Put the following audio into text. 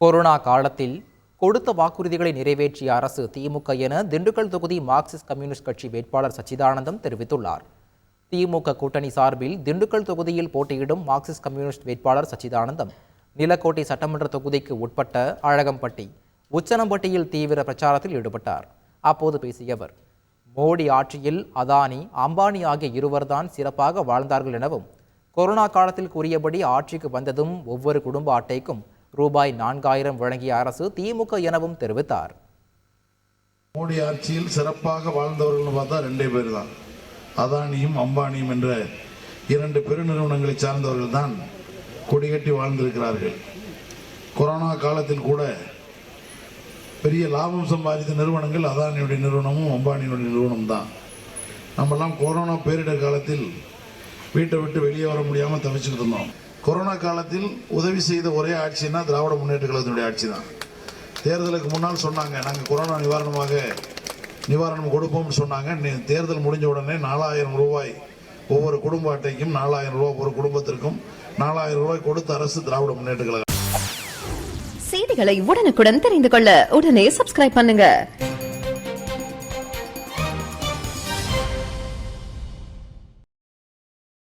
Corona காலத்தில் கொடுத்த வாக்குறுதிகளை நிறைவேற்றிய அரசு திமுக என திண்டுக்கல் தொகுதி மார்க்சிஸ்ட் கம்யூனிஸ்ட் கட்சி வேட்பாளர் சச்சிதானந்தம் தெரிவித்துள்ளார். திமுக கூட்டணி சார்பில் திண்டுக்கல் தொகுதியில் போட்டியிடும் மார்க்சிஸ்ட் கம்யூனிஸ்ட் வேட்பாளர் சச்சிதானந்தம். நிலக்கோட்டை சட்டமன்ற தொகுதிக்கு உட்பட்ட அழகம்பட்டி உச்சனம்பட்டியில் தீவிர பிரச்சாரத்தில் ஈடுபட்டார். அப்போது பேசிய அவர் மோடி ஆட்சியில் அதானி அம்பானி ஆகிய இருவர்தான் சிறப்பாக வாழ்ந்தார்கள் எனவும் கொரோனா காலத்தில் கூறியபடி ஆட்சிக்கு வந்ததும் ஒவ்வொரு குடும்ப அட்டைக்கும் ரூபாய் நான்காயிரம் வழங்கிய அரசு திமுக எனவும் தெரிவித்தார். மோடி ஆட்சியில் சிறப்பாக வாழ்ந்தவர்கள்னு பார்த்தா ரெண்டே பேர் தான். அதானியும் அம்பானியும் என்ற இரண்டு பெருநிறுவனங்களை சார்ந்தவர்கள் தான் கொடிகட்டி வாழ்ந்திருக்கிறார்கள். கொரோனா காலத்தில் கூட பெரிய லாபம் சம்பாதித்த நிறுவனங்கள் அதானியுடைய நிறுவனமும் அம்பானியுடைய நிறுவனம் தான். நம்மெல்லாம் கொரோனா பேரிடர் காலத்தில் வீட்டை விட்டு வெளியே வர முடியாமல் தவிச்சுக்கிட்டு இருந்தோம். கொரோனா காலத்தில் உதவி செய்த ஒரே ஆட்சினா திராவிட முன்னேற்ற கழகத்தினுடைய ஆட்சி தான் தேர்தலுக்கு முன்னால் சொன்னாங்க நாங்கள் கொரோனா நிவாரணமாக நிவாரணம் கொடுப்போம்னு சொன்னாங்க. தேர்தல் முடிஞ்ச உடனே நாலாயிரம் ரூபாய் ஒவ்வொரு குடும்ப அட்டைக்கும் நாலாயிரம் ரூபாய் ஒரு குடும்பத்திற்கும் நாலாயிரம் ரூபாய் கொடுத்த அரசு திராவிட முன்னேற்ற கழகம். செய்திகளை உடனுக்குடன் தெரிந்து கொள்ள உடனே சப்ஸ்கிரைப் பண்ணுங்க.